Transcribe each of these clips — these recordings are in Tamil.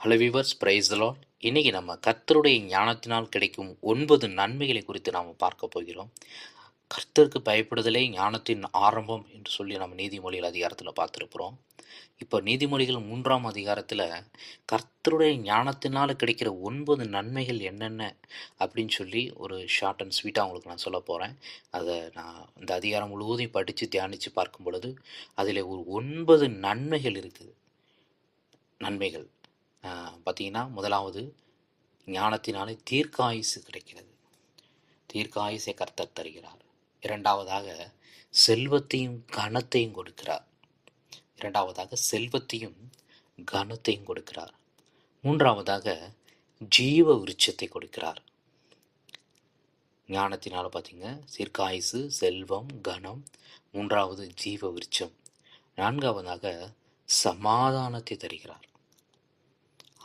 ஹலோ விவர்ஸ் பிரைஸ் லார்ட் இன்றைக்கி நம்ம கர்த்தருடைய ஞானத்தினால் கிடைக்கும் ஒன்பது நன்மைகளை குறித்து நாம் பார்க்க போகிறோம். கர்த்தருக்கு பயப்படுதலே ஞானத்தின் ஆரம்பம் என்று சொல்லி நம்ம நீதிமொழிகள் அதிகாரத்தில் பார்த்துருக்குறோம். இப்போ நீதிமொழிகள் மூன்றாம் அதிகாரத்தில் கர்த்தருடைய ஞானத்தினால் கிடைக்கிற ஒன்பது நன்மைகள் என்னென்ன அப்படின்னு சொல்லி ஒரு ஷார்ட் அண்ட் ஸ்வீட்டாக உங்களுக்கு நான் சொல்ல போகிறேன் அதை நான் இந்த அதிகாரம் முழுவதையும் படித்து தியானித்து பார்க்கும் பொழுது அதில் ஒரு ஒன்பது நன்மைகள் இருக்குது. நன்மைகள். பார்த்தீங்கன்னா முதலாவது ஞானத்தினாலே தீர்க்காயுசு கிடைக்கிறது. தீர்க்காயுசை கர்த்தர் தருகிறார். இரண்டாவதாக செல்வத்தையும் கனத்தையும் கொடுக்கிறார். இரண்டாவதாக செல்வத்தையும் கனத்தையும் கொடுக்கிறார். மூன்றாவதாக ஜீவ விருட்சத்தை கொடுக்கிறார். ஞானத்தினால் பார்த்தீங்க சீர்காயுசு செல்வம் கனம் மூன்றாவது ஜீவ விருட்சம். நான்காவதாக சமாதானத்தை தருகிறார்.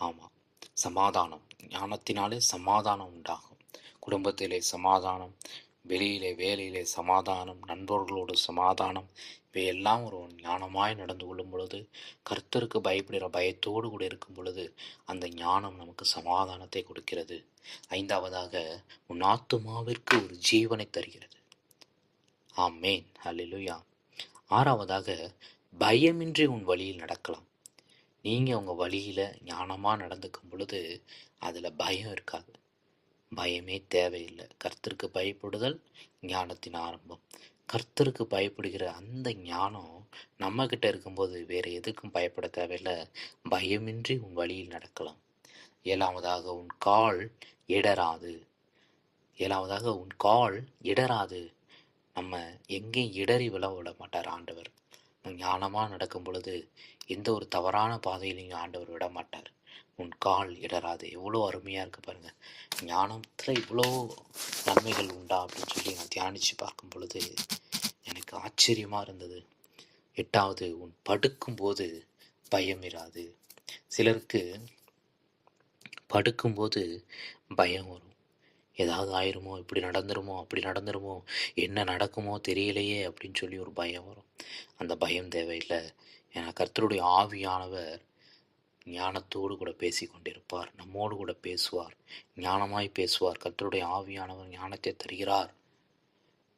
ஆமாம் சமாதானம். ஞானத்தினாலே சமாதானம் உண்டாகும். குடும்பத்திலே சமாதானம் வெளியிலே வேலையிலே சமாதானம் நண்பர்களோடு சமாதானம் இவையெல்லாம் ஒரு ஞானமாய் நடந்து கொள்ளும் பொழுது கர்த்தருக்கு பயப்படுகிற பயத்தோடு கூட இருக்கும் பொழுது அந்த ஞானம் நமக்கு சமாதானத்தை கொடுக்கிறது. ஐந்தாவதாக உன் ஆத்துமாவிற்கு ஒரு ஜீவனை தருகிறது. ஆமேன். அல்லா ஆறாவதாக பயமின்றி உன் வழியில் நடக்கலாம். நீங்கள் உங்கள் வழியில் ஞானமாக நடந்துக்கும் பொழுது அதில் பயம் இருக்காது. பயமே தேவையில்லை. கர்த்தருக்கு பயப்படுதல் ஞானத்தின் ஆரம்பம். கர்த்தருக்கு பயப்படுகிற அந்த ஞானம் நம்மக்கிட்ட இருக்கும்போது வேறு எதுக்கும் பயப்பட தேவையில்லை. பயமின்றி உன் வழியில் நடக்கலாம். ஏழாவதாக உன் கால் இடராது ஏழாவதாக உன் கால் இடராது நம்ம எங்கேயும் இடறி விழ விட மாட்டார் ஆண்டவர். ஞானமாக நடக்கும் பொழுது எந்த ஒரு தவறான பாதையிலையும் ஆண்டவர் விட மாட்டார். உன் கால் இடராது எவ்வளோ அருமையாக இருக்குது பாருங்கள் ஞானத்தில் இவ்வளோ நன்மைகள் உண்டா அப்படின்னு சொல்லி நான் தியானித்து பார்க்கும் பொழுது எனக்கு ஆச்சரியமாக இருந்தது. எட்டாவது உன் படுக்கும்போது பயம் இராது. சிலருக்கு படுக்கும்போது பயம் வரும். ஏதாவது ஆயிருமோ? இப்படி நடந்துருமோ? அப்படி நடந்துருமோ? என்ன நடக்குமோ தெரியலையே அப்படின்னு சொல்லி ஒரு பயம் வரும். அந்த பயம் தேவையில்லை. ஏன்னா கர்த்தருடைய ஆவியானவர் ஞானத்தோடு கூட பேசி கொண்டிருப்பார் நம்மோடு கூட பேசுவார். ஞானமாய் பேசுவார். கர்த்தருடைய ஆவியானவர் ஞானத்தை தருகிறார்.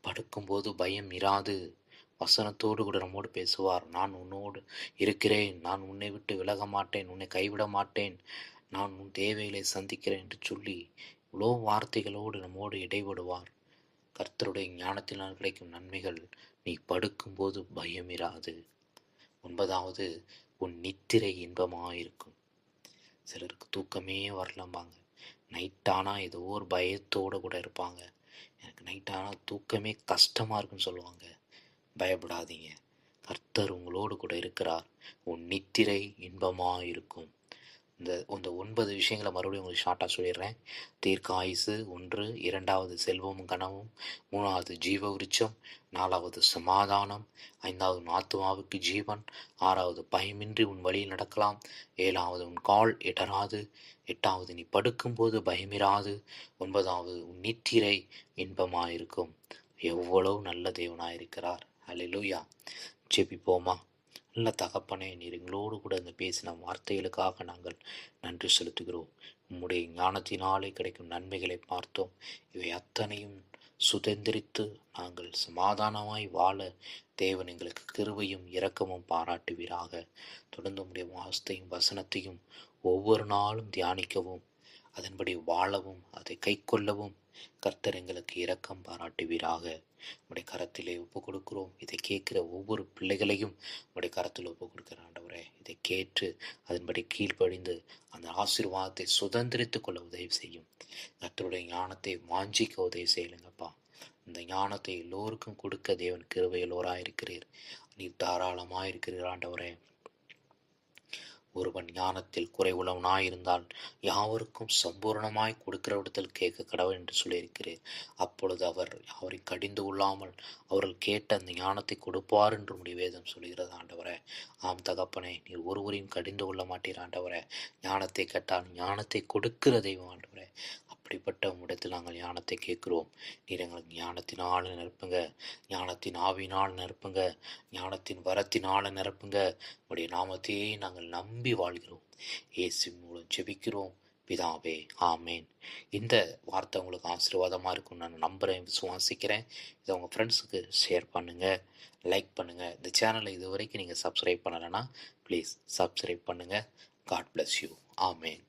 படுக்கும்போது பயம் இராது. வசனத்தோடு கூட நம்மோடு பேசுவார். நான் உன்னோடு இருக்கிறேன். நான் உன்னை விட்டு விலக மாட்டேன் உன்னை கைவிட மாட்டேன் நான் உன் தேவைகளை சந்திக்கிறேன் என்று சொல்லி இவ்வளோ வார்த்தைகளோடு நம்மோடு இடைபடுவார். கர்த்தருடைய ஞானத்தினால் கிடைக்கும் நன்மைகள் நீ படுக்கும்போது பயம் இராது ஒன்பதாவது உன் நித்திரை இன்பமாயிருக்கும். சிலருக்கு தூக்கமே வரலம்பாங்க. நைட்டானா ஏதோ ஒரு பயத்தோடு கூட இருப்பாங்க. எனக்கு நைட்டானா தூக்கமே கஷ்டமாக இருக்குன்னு சொல்லுவாங்க. பயப்படாதீங்க. கர்த்தர் உங்களோடு கூட இருக்கிறார். உன் நித்திரை இன்பமாக இருக்கும் இந்த இந்த ஒன்பது விஷயங்களை மறுபடியும் உங்களுக்கு ஷார்ட்டாக சொல்லிடுறேன். தீர்க்க ஆயுசு ஒன்று இரண்டாவது செல்வமும் கனவும் மூணாவது ஜீவ விருட்சம் நாலாவது சமாதானம் ஐந்தாவது உன் ஆத்மாவுக்கு ஜீவன் ஆறாவது பயமின்றி உன் வழியில் நடக்கலாம் ஏழாவது உன் கால் இடராது எட்டாவது நீ படுக்கும்போது பயமிராது ஒன்பதாவது உன் நித்திரை இன்பமாயிருக்கும். எவ்வளவு நல்ல தேவனாயிருக்கிறார். அலிலூயா ஜெபிப்போமா? நல்ல தகப்பனே நீர் எங்களோடு கூட இந்த பேசின வார்த்தைகளுக்காக நாங்கள் நன்றி செலுத்துகிறோம். உம்முடைய ஞானத்தினாலே கிடைக்கும் நன்மைகளை பார்த்தோம். இவை அத்தனையும் சுதந்திரித்து நாங்கள் சமாதானமாய் வாழ தேவன் எங்களுக்கு கிருவையும் இரக்கமும் பாராட்டுவீராக. தொடர்ந்து உடைய வாஸ்தையும் வசனத்தையும் ஒவ்வொரு நாளும் தியானிக்கவும் அதன்படி வாழவும் அதை கைக்கொள்ளவும் கர்த்தர் எங்களுக்கு இரக்கம் பாராட்டுவீராக. உடைய கரத்திலே ஒப்பு கொடுக்கிறோம் இதை கேட்கிற ஒவ்வொரு பிள்ளைகளையும் உடைய கரத்தில் ஒப்பு கொடுக்கிற ஆண்டவரே இதை கேட்டு அதன்படி கீழ்ப்படிந்து அந்த ஆசீர்வாதத்தை சுதந்திரித்து கொள்ள உதவி செய்யும். கர்த்தருடைய ஞானத்தை வாஞ்சிக்க உதவி செய்யலுங்கப்பா இந்த ஞானத்தை எல்லோருக்கும் கொடுக்க தேவன் கிருபையிலோராக இருக்கிறீர் நீர் தாராளமாக இருக்கிறீர் ஆண்டவரே. ஒருவன் ஞானத்தில் குறைவுள்ளவனாயிருந்தால் யாவருக்கும் சம்பூர்ணமாய் கொடுக்கிறவிடத்தில் கேட்க கடவுள் என்று சொல்லியிருக்கிறேன். அப்பொழுது அவர் அவரை கடிந்து கொள்ளாமல் அவர்கள் கேட்ட அந்த ஞானத்தை கொடுப்பார் என்று உடைய வேதம் சொல்கிறது ஆண்டவரே. ஆம் தகப்பனே நீர் ஒருவரையும் கடிந்து கொள்ள மாட்டீர் ஆண்டவரே. ஞானத்தை கேட்டால் ஞானத்தை கொடுக்கிற தெய்வம் ஆண்டவரே. அப்படிப்பட்ட உம்மிடத்தில் நாங்கள் ஞானத்தை கேட்கிறோம். நீர் எங்களுக்கு ஞானத்தினால் நிரப்புங்க. ஞானத்தின் ஆவினால் நிரப்புங்க. ஞானத்தின் வரத்தினால் நிரப்புங்க. உடைய நாமத்தையே நாங்கள் நம்பி வாழ்கிறோம். இயேசு மூலம் ஜெபிக்கிறோம். பிதாவே ஆமேன். இந்த வார்த்தை உங்களுக்கு ஆசீர்வாதமாக இருக்கும் நான் நம்புகிறேன் விசுவாசிக்கிறேன். இதை உங்கள் ஃப்ரெண்ட்ஸுக்கு ஷேர் பண்ணுங்கள் லைக் பண்ணுங்கள் இந்த சேனலை இது வரைக்கும் நீங்கள் சப்ஸ்கிரைப் பண்ணலைன்னா ப்ளீஸ் சப்ஸ்கிரைப் பண்ணுங்கள் காட் பிளஸ் யூ. ஆமேன்.